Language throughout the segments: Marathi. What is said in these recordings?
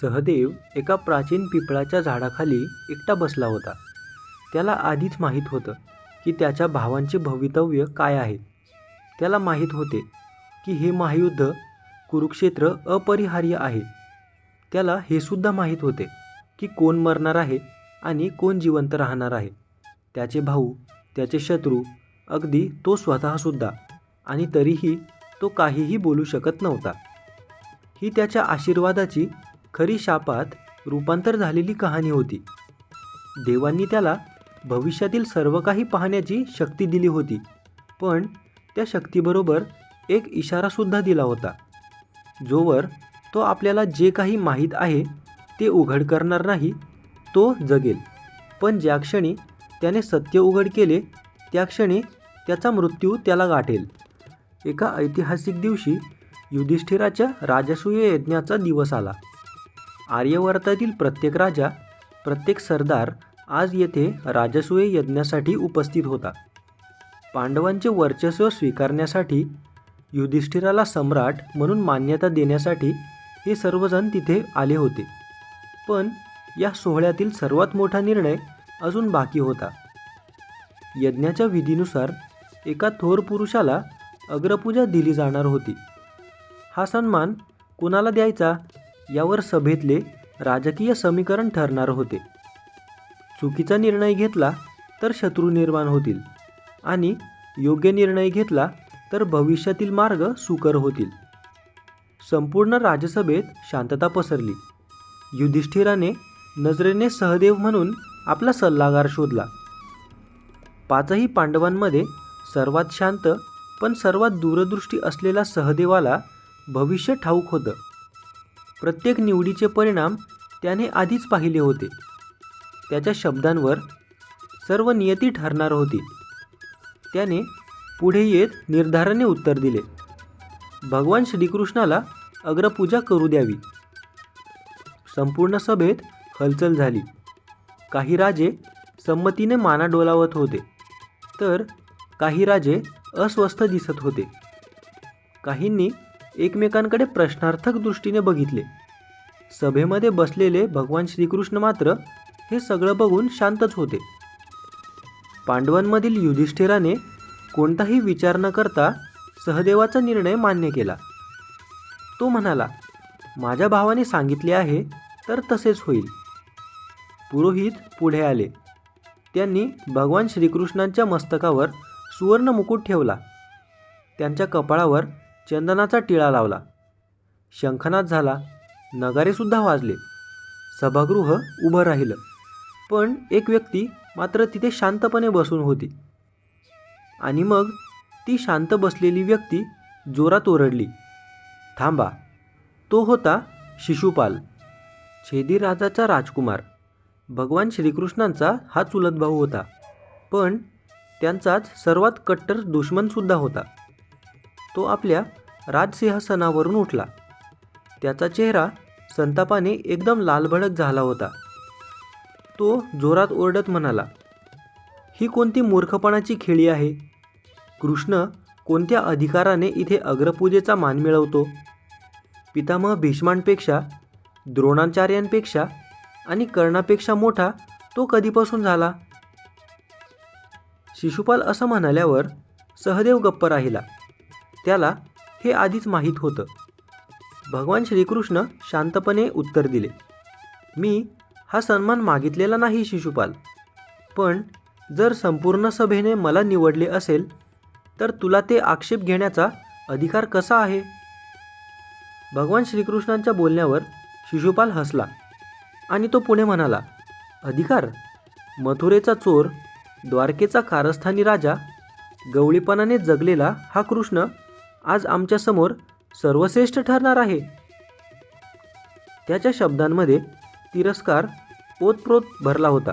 सहदेव एका प्राचीन पिपळाच्या झाडाखाली एकटा बसला होता. त्याला आधीच माहीत होतं की त्याच्या भावांचे भवितव्य काय आहे. त्याला माहीत होते की हे महायुद्ध कुरुक्षेत्र अपरिहार्य आहे. त्याला हे सुद्धा माहीत होते की कोण मरणार आहे आणि कोण जिवंत राहणार आहे. त्याचे भाऊ त्याचे शत्रू अगदी तो स्वतःसुद्धा आणि तरीही तो काहीही बोलू शकत नव्हता. ही त्याच्या आशीर्वादाची खरी शापात रूपांतर झालेली कहाणी होती. देवांनी त्याला भविष्यातील सर्व काही पाहण्याची शक्ती दिली होती पण त्या शक्तीबरोबर एक इशारासुद्धा दिला होता. जोवर तो आपल्याला जे काही माहीत आहे ते उघड करणार नाही तो जगेल. पण ज्या क्षणी त्याने सत्य उघड केले त्या क्षणी त्याचा मृत्यू त्याला गाठेल. एका ऐतिहासिक दिवशी युधिष्ठिराच्या राजसूय यज्ञाचा दिवस आला. आर्यवर्तातील प्रत्येक राजा प्रत्येक सरदार आज येथे राजसूय यज्ञासाठी उपस्थित होता. पांडवांचे वर्चस्व स्वीकारण्यासाठी युधिष्ठिराला सम्राट म्हणून मान्यता देण्यासाठी हे सर्वजण तिथे आले होते. पण या सोहळ्यातील सर्वात मोठा निर्णय अजून बाकी होता. यज्ञाच्या विधीनुसार एका थोर पुरुषाला अग्रपूजा दिली जाणार होती. हा सन्मान कुणाला द्यायचा? यावर सभेतले राजकीय समीकरण ठरणार होते. चुकीचा निर्णय घेतला तर शत्रू निर्माण होतील आणि योग्य निर्णय घेतला तर भविष्यातील मार्ग सुकर होतील. संपूर्ण राजसभेत शांतता पसरली. युधिष्ठिराने नजरेने सहदेव म्हणून आपला सल्लागार शोधला. पाचही पांडवांमध्ये सर्वात शांत पण सर्वात दूरदृष्टी असलेला सहदेवाला भविष्य ठाऊक होतं. प्रत्येक निवडीचे परिणाम त्याने आधीच पाहिले होते. त्याच्या शब्दांवर सर्व नियती ठरणार होती. त्याने पुढे येत निर्धाराने उत्तर दिले. भगवान श्रीकृष्णाला अग्रपूजा करू द्यावी. संपूर्ण सभेत हलचल झाली. काही राजे संमतीने माना डोलावत होते. तर काही राजे अस्वस्थ दिसत होते. काहींनी एकमेकांकडे प्रश्नार्थक दृष्टीने बघितले. सभेमध्ये बसलेले भगवान श्रीकृष्ण मात्र हे सगळं बघून शांतच होते. पांडवांमधील युधिष्ठिराने कोणताही विचार न करता सहदेवाचा निर्णय मान्य केला. तो म्हणाला माझ्या भावाने सांगितले आहे तर तसेच होईल. पुरोहित पुढे आले. त्यांनी भगवान श्रीकृष्णांच्या मस्तकावर सुवर्ण मुकुट ठेवला. त्यांच्या कपाळावर चंदनाचा टिळा लावला. शंखनाद झाला. नगारेसुद्धा वाजले. सभागृह उभं राहिलं. पण एक व्यक्ती मात्र तिथे शांतपणे बसून होती. आणि मग ती शांत बसलेली व्यक्ती जोरात ओरडली. थांबा. तो होता शिशुपाल छेदी राजाचा राजकुमार. भगवान श्रीकृष्णांचा हा चुलत भाऊ होता. पण त्यांचाच सर्वात कट्टर दुश्मनसुद्धा होता. तो आपल्या राजसिंहासनावरून उठला. त्याचा चेहरा संतापाने एकदम लालभडक झाला होता. तो जोरात ओरडत म्हणाला ही कोणती मूर्खपणाची खेळी आहे? कृष्ण कोणत्या अधिकाराने इथे अग्रपूजेचा मान मिळवतो? पितामह भीष्मांपेक्षा द्रोणाचार्यांपेक्षा आणि कर्णापेक्षा मोठा तो कधीपासून झाला? शिशुपाल असं म्हणाल्यावर सहदेव गप्प राहिला. त्याला हे आधीच माहीत होतं. भगवान श्रीकृष्ण शांतपणे उत्तर दिले. मी हा सन्मान मागितलेला नाही शिशुपाल. पण जर संपूर्ण सभेने मला निवडले असेल तर तुला ते आक्षेप घेण्याचा अधिकार कसा आहे? भगवान श्रीकृष्णांच्या बोलण्यावर शिशुपाल हसला आणि तो पुणे म्हणाला अधिकार? मथुरेचा चोर द्वारकेचा कारस्थानी राजा गवळीपणाने जगलेला हा कृष्ण आज आमच्यासमोर सर्वश्रेष्ठ ठरणार आहे. त्याच्या शब्दांमध्ये तिरस्कार ओतप्रोत भरला होता.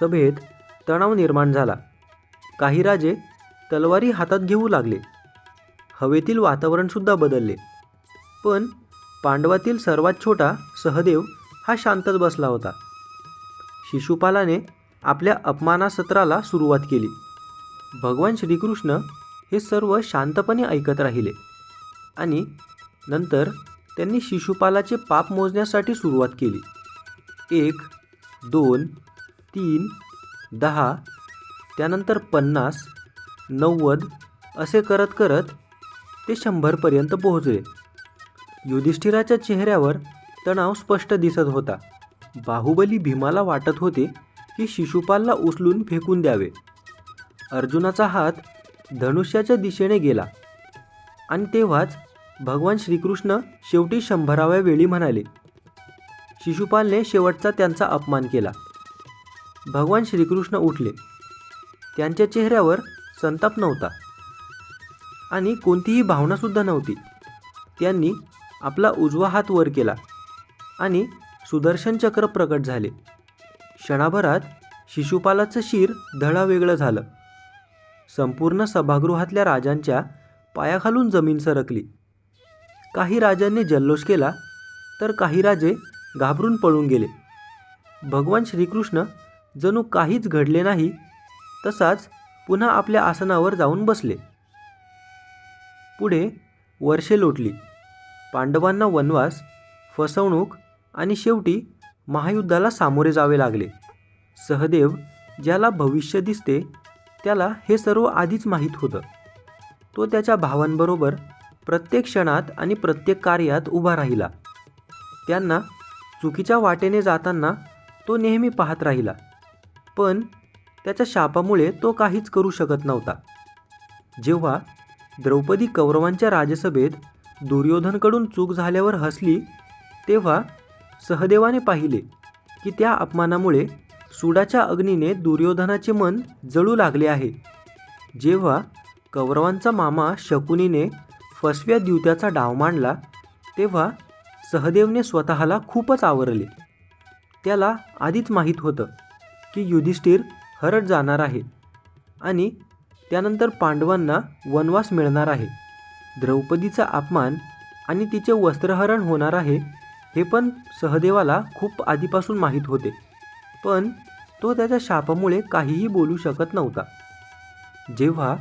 सभेत तणाव निर्माण झाला. काही राजे तलवारी हातात घेऊ लागले. हवेतील वातावरणसुद्धा बदलले. पण पांडवातील सर्वात छोटा सहदेव हा शांतच बसला होता. शिशुपालाने आपल्या अपमानासत्राला सुरुवात केली. भगवान श्रीकृष्ण हे सर्व शांतपणे ऐकत राहिले. आणि नंतर त्यांनी शिशुपालाचे पाप मोजण्यासाठी सुरुवात केली. एक दोन तीन दहा त्यानंतर पन्नास नव्वद असे करत करत ते शंभरपर्यंत पोहोचले. युधिष्ठिराच्या चेहऱ्यावर तणाव स्पष्ट दिसत होता. बाहुबली भीमाला वाटत होते की शिशुपालला उचलून फेकून द्यावे. अर्जुनाचा हात धनुष्याच्या दिशेने गेला. आणि तेव्हाच भगवान श्रीकृष्ण शेवटी शंभराव्या वेळी म्हणाले शिशुपालने शेवटचा त्यांचा अपमान केला. भगवान श्रीकृष्ण उठले. त्यांच्या चेहऱ्यावर संताप नव्हता आणि कोणतीही भावनासुद्धा नव्हती. त्यांनी आपला उजवा हात वर केला आणि सुदर्शन चक्र प्रकट झाले. क्षणाभरात शिशुपालाचं शिर धडावेगळं झालं. संपूर्ण सभागृहातल्या राजांच्या पायाखालून जमीन सरकली. काही राजांनी जल्लोष केला तर काही राजे घाबरून पळून गेले. भगवान श्रीकृष्ण जणू काहीच घडले नाही तसाच पुन्हा आपल्या आसनावर जाऊन बसले. पुढे वर्षे लोटली. पांडवांना वनवास फसवणूक आणि शेवटी महायुद्धाला सामोरे जावे लागले. सहदेव ज्याला भविष्य दिसते त्याला हे सर्व आधीच माहीत होतं. तो त्याच्या भावांबरोबर प्रत्येक क्षणात आणि प्रत्येक कार्यात उभा राहिला. त्यांना चुकीच्या वाटेने जाताना तो नेहमी पाहत राहिला. पण त्याच्या शापामुळे तो काहीच करू शकत नव्हता. जेव्हा द्रौपदी कौरवांच्या राजसभेत दुर्योधनकडून चूक झाल्यावर हसली तेव्हा सहदेवाने पाहिले की त्या अपमानामुळे सुडाच्या अग्नीने दुर्योधनाचे मन जळू लागले आहे. जेव्हा कौरवांचा मामा शकुनीने फसव्या द्युत्याचा डाव मांडला तेव्हा सहदेवने स्वतःला खूपच आवरले. त्याला आधीच माहीत होतं की युधिष्ठिर हरट जाणार आहे आणि त्यानंतर पांडवांना वनवास मिळणार आहे. द्रौपदीचा अपमान आणि तिचे वस्त्रहरण होणार आहे हे पण सहदेवाला खूप आधीपासून माहीत होते. पण तो त्याच्या शापामुळे काहीही बोलू शकत नव्हता. जेव्हा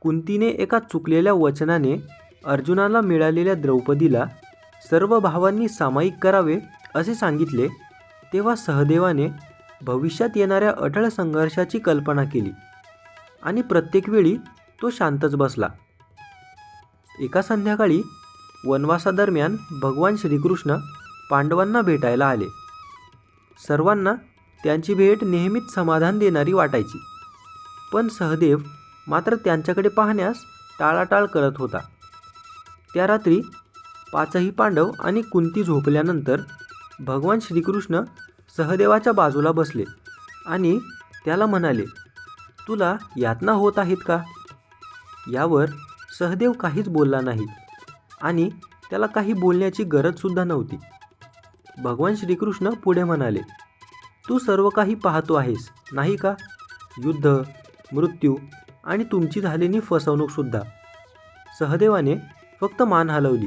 कुंतीने एका चुकलेल्या वचनाने अर्जुनाला मिळालेल्या द्रौपदीला सर्व भावांनी सामायिक करावे असे सांगितले तेव्हा सहदेवाने भविष्यात येणाऱ्या अटळ संघर्षाची कल्पना केली आणि प्रत्येक वेळी तो शांतच बसला. एका संध्याकाळी वनवासादरम्यान भगवान श्रीकृष्ण पांडवांना भेटायला आले. सर्वांना त्यांची भेट नेहमीच समाधान देणारी वाटायची. पण सहदेव मात्र त्यांच्याकडे पाहण्यास टाळाटाळ करत होता. त्या रात्री पाचही पांडव आणि कुंती झोपल्यानंतर भगवान श्रीकृष्ण सहदेवाच्या बाजूला बसले आणि त्याला म्हणाले तुला यातना होत आहेत का? यावर सहदेव काहीच बोलला नाही आणि त्याला काही बोलण्याची गरजसुद्धा नव्हती. भगवान श्रीकृष्ण पुढे म्हणाले तू सर्व काही पाहतो आहेस नाही का? युद्ध मृत्यू आणि तुमची झालेली फसवणूकसुद्धा सहदेवाने फक्त मान हलवली.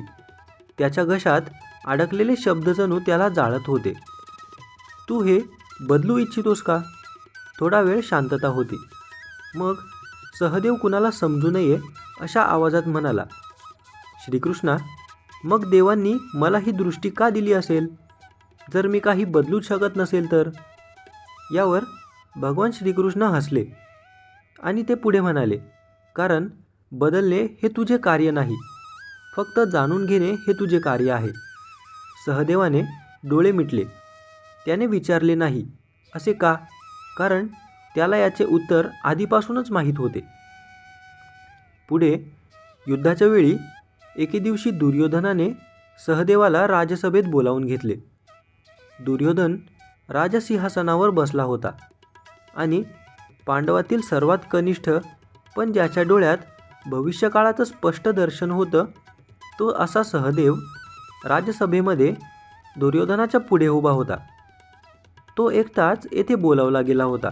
त्याच्या घशात अडकलेले शब्द जणू त्याला जाळत होते. तू हे बदलू इच्छितोस का? थोडा वेळ शांतता होती. मग सहदेव कुणाला समजू नये अशा आवाजात म्हणाला श्रीकृष्णा मग देवांनी मला ही दृष्टी का दिली असेल? जर मी काही बदलूच शकत नसेल तर? यावर भगवान श्रीकृष्ण हसले आणि ते पुढे म्हणाले कारण बदलणे हे तुझे कार्य नाही. फक्त जाणून घेणे हे तुझे कार्य आहे. सहदेवाने डोळे मिटले. त्याने विचारले नाही असे का? कारण त्याला याचे उत्तर आधीपासूनच माहीत होते. पुढे युद्धाच्या वेळी एके दिवशी दुर्योधनाने सहदेवाला राजसभेत बोलावून घेतले. दुर्योधन राजसिंहासनावर बसला होता आणि पांडवातील सर्वात कनिष्ठ पण ज्याच्या डोळ्यात भविष्यकाळाचं स्पष्ट दर्शन होतं तो असा सहदेव राजसभेमध्ये दुर्योधनाच्या पुढे उभा होता. तो एकटाच येथे बोलावला गेला होता.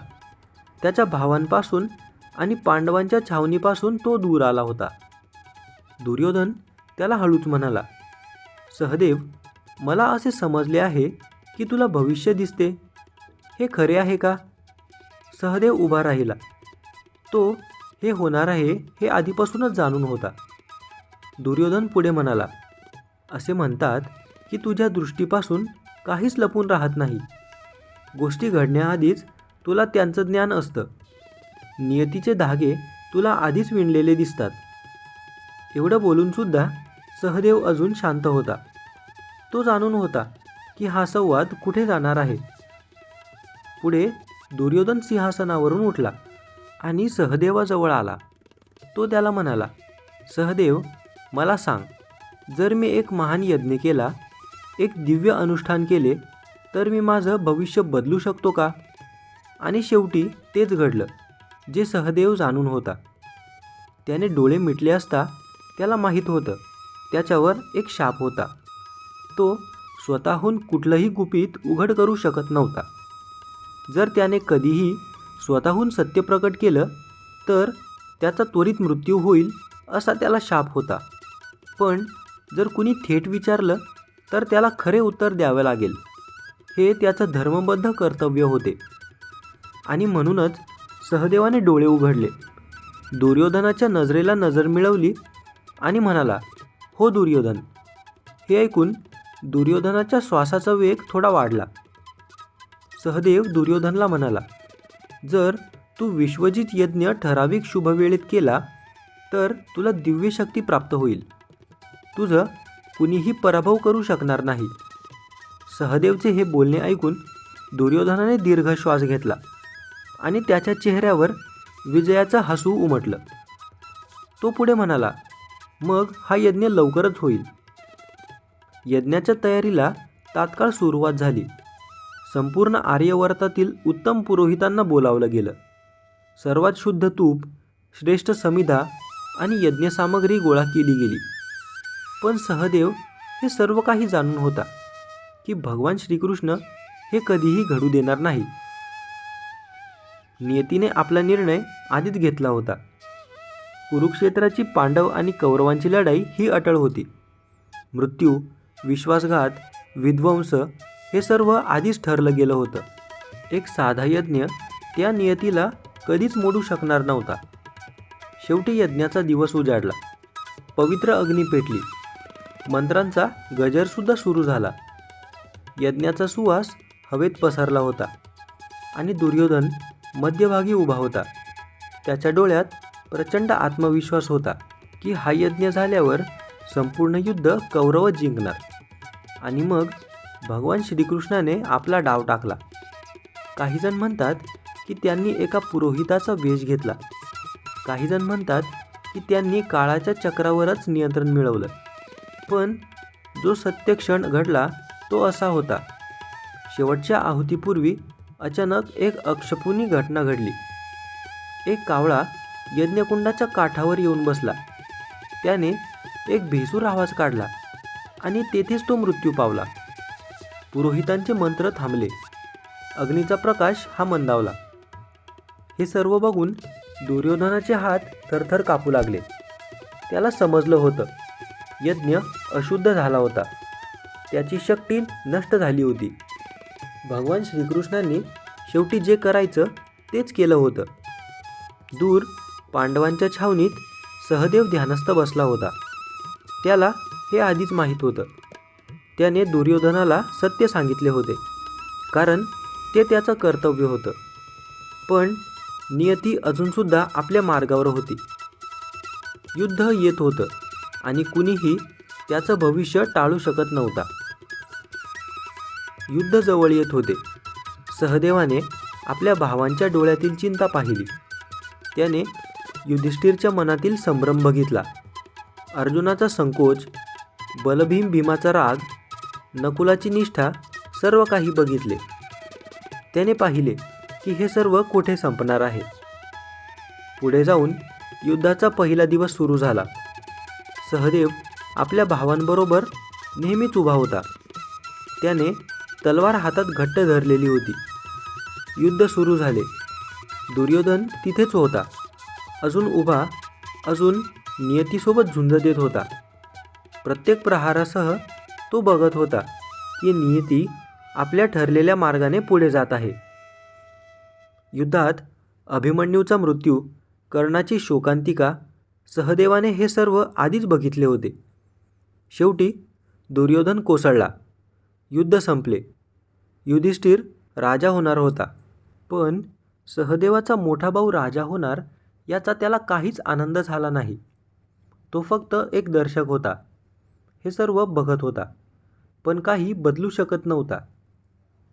त्याच्या भावांपासून आणि पांडवांच्या छावणीपासून तो दूर आला होता. दुर्योधन त्याला हळूच म्हणाला सहदेव मला असे समजले आहे की तुला भविष्य दिसते. हे खरे आहे का? सहदेव उभा राहिला. तो हे होणार आहे हे आधीपासूनच जाणून होता. दुर्योधन पुढे म्हणाला असे म्हणतात की तुझ्या दृष्टीपासून काहीच लपून राहत नाही. गोष्टी घडण्याआधीच तुला त्यांचं ज्ञान असतं. नियतीचे धागे तुला आधीच विणलेले दिसतात. एवढं बोलूनसुद्धा सहदेव अजून शांत होता. तो जाणून होता की हा संवाद कुठे जाणार आहे? पुढे दुर्योधन सिंहासनावरून उठला आणि सहदेवाजवळ आला. तो त्याला म्हणाला सहदेव मला सांग जर मी एक महान यज्ञ केला एक दिव्य अनुष्ठान केले तर मी माझं भविष्य बदलू शकतो का? आणि शेवटी तेच घडलं जे सहदेव जाणून होता. त्याने डोळे मिटले असता त्याला माहीत होतं त्याच्यावर एक शाप होता. तो स्वतःहून कुठलंही गुपित उघड करू शकत नव्हता. जर त्याने कधीही स्वतःहून सत्य प्रकट केलं तर त्याचा त्वरित मृत्यू होईल असा त्याला शाप होता. पण जर कुणी थेट विचारलं तर त्याला खरे उत्तर द्यावं लागेल. हे त्याचं धर्मबद्ध कर्तव्य होते. आणि म्हणूनच सहदेवाने डोळे उघडले. दुर्योधनाच्या नजरेला नजर मिळवली आणि म्हणाला हो दुर्योधन हे ऐकून दुर्योधनाच्या श्वासाचा वेग थोडा वाढला. सहदेव दुर्योधनला म्हणाला जर तू विश्वजित यज्ञ ठराविक शुभवेळेत केला तर तुला दिव्य शक्ती प्राप्त होईल. तुझं कुणीही पराभव करू शकणार नाही. सहदेवचे हे बोलणे ऐकून दुर्योधनाने दीर्घ श्वास घेतला आणि त्याच्या चेहऱ्यावर विजयाचं हसू उमटलं. तो पुढे म्हणाला मग हा यज्ञ लवकरच होईल. यज्ञाच्या तयारीला तात्काळ सुरुवात झाली. संपूर्ण आर्यवर्तातील उत्तम पुरोहितांना बोलावलं गेलं. सर्वात शुद्ध तूप श्रेष्ठ समिधा आणि यज्ञसामग्री गोळा केली गेली. पण सहदेव हे सर्व काही जाणून होता की भगवान श्रीकृष्ण हे कधीही घडू देणार नाही. नियतीने आपला निर्णय आधीच घेतला होता. कुरुक्षेत्राची पांडव आणि कौरवांची लढाई ही अटळ होती. मृत्यू विश्वासघात विध्वंस हे सर्व आधीच ठरलं गेलं होतं. एक साधा यज्ञ त्या नियतीला कधीच मोडू शकणार नव्हता. शेवटी यज्ञाचा दिवस उजाडला. पवित्र अग्नी पेटली. मंत्रांचा गजरसुद्धा सुरू झाला. यज्ञाचा सुवास हवेत पसरला होता आणि दुर्योधन मध्यभागी उभा होता. त्याच्या डोळ्यात प्रचंड आत्मविश्वास होता की हा यज्ञ झाल्यावर संपूर्ण युद्ध कौरव जिंकणार. आणि मग भगवान श्रीकृष्णाने आपला डाव टाकला. काहीजण म्हणतात की त्यांनी एका पुरोहिताचा वेश घेतला. काहीजण म्हणतात की त्यांनी काळाच्या चक्रावरच नियंत्रण मिळवलं. पण जो सत्य क्षण घडला तो असा होता. शेवटच्या आहुतीपूर्वी अचानक एक अक्षपुनी घटना घडली. एक कावळा यज्ञकुंडाच्या काठावर येऊन बसला. त्याने एक भेसूर आवाज काढला आणि तेथेच तो मृत्यू पावला. पुरोहितांचे मंत्र थांबले. अग्नीचा प्रकाश हा मंदावला. हे सर्व बघून दुर्योधनाचे हात थरथर कापू लागले. त्याला समजलं होतं. यज्ञ अशुद्ध झाला होता. त्याची शक्ती नष्ट झाली होती. भगवान श्रीकृष्णांनी शेवटी जे करायचं तेच केलं होतं. दूर पांडवांच्या छावणीत सहदेव ध्यानस्थ बसला होता. त्याला हे आधीच माहीत होतं. त्याने दुर्योधनाला सत्य सांगितले होते. कारण ते त्याचं कर्तव्य होतं. पण नियती अजूनसुद्धा आपल्या मार्गावर होती. युद्ध येत होतं आणि कुणीही त्याचं भविष्य टाळू शकत नव्हता. युद्ध जवळ येत होते. सहदेवाने आपल्या भावांच्या डोळ्यातील चिंता पाहिली. त्याने युधिष्ठिरच्या मनातील संभ्रम बघितला. अर्जुनाचा संकोच बलभीम भीमाचा राग नकुलाची निष्ठा सर्व काही बघितले. त्याने पाहिले की हे सर्व कोठे संपणार आहे? पुढे जाऊन युद्धाचा पहिला दिवस सुरू झाला. सहदेव आपल्या भावांबरोबर नेहमीच उभा होता. त्याने तलवार हातात घट्ट धरलेली होती. युद्ध सुरू झाले. दुर्योधन तिथेच होता. अजून उभा अजून नियतीसोबत झुंज देत होता. प्रत्येक प्रहारासह तो बघत होता की नियती आपल्या ठरलेल्या मार्गाने पुढे जात आहे. युद्धात अभिमन्यूचा मृत्यू कर्णाची शोकांतिका सहदेवाने हे सर्व आधीच बघितले होते. शेवटी दुर्योधन कोसळला. युद्ध संपले. युधिष्ठिर राजा होणार होता. पण सहदेवाचा मोठा भाऊ राजा होणार याचा त्याला काहीच आनंद झाला नाही. तो फक्त एक दर्शक होता. हे सर्व बघत होता. पण काही बदलू शकत नव्हता.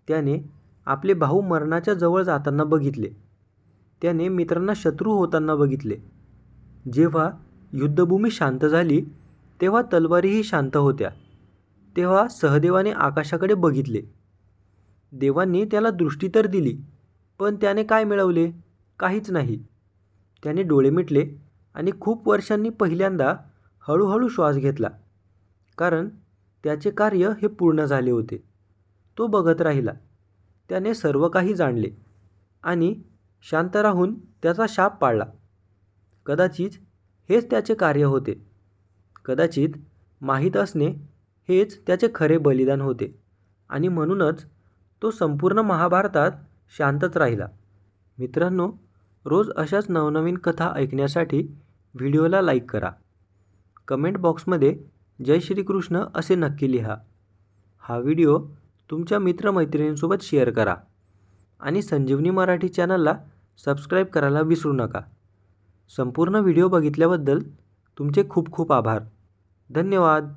त्याने आपले भाऊ मरणाच्या जवळ जाताना बघितले. त्याने मित्रांना शत्रू होताना बघितले. जेव्हा युद्धभूमी शांत झाली तेव्हा तलवारीही शांत होत्या. तेव्हा सहदेवाने आकाशाकडे बघितले. देवांनी त्याला दृष्टी तर दिली पण त्याने काय मिळवले? काहीच नाही. त्याने डोळे मिटले आणि खूप वर्षांनी पहिल्यांदा हळूहळू श्वास घेतला. कारण त्याचे कार्य हे पूर्ण झाले होते. तो बघत राहिला. त्याने सर्व काही जाणले आणि शांत राहून त्याचा शाप पाळला. कदाचित हेच त्याचे कार्य होते. कदाचित माहीत असणे हेच त्याचे खरे बलिदान होते आणि म्हणूनच तो संपूर्ण महाभारतात शांतच राहिला. मित्रांनो रोज अशाच नवनवीन कथा ऐकण्यासाठी व्हिडिओला लाईक करा. कमेंट बॉक्समध्ये जय श्रीकृष्ण असे नक्की लिहा. हा व्हिडिओ तुमच्या मित्रमैत्रिणींसोबत शेअर करा आणि संजीवनी मराठी चॅनलला सबस्क्राईब करायला विसरू नका. संपूर्ण व्हिडिओ बघितल्याबद्दल तुमचे खूप खूप आभार. धन्यवाद.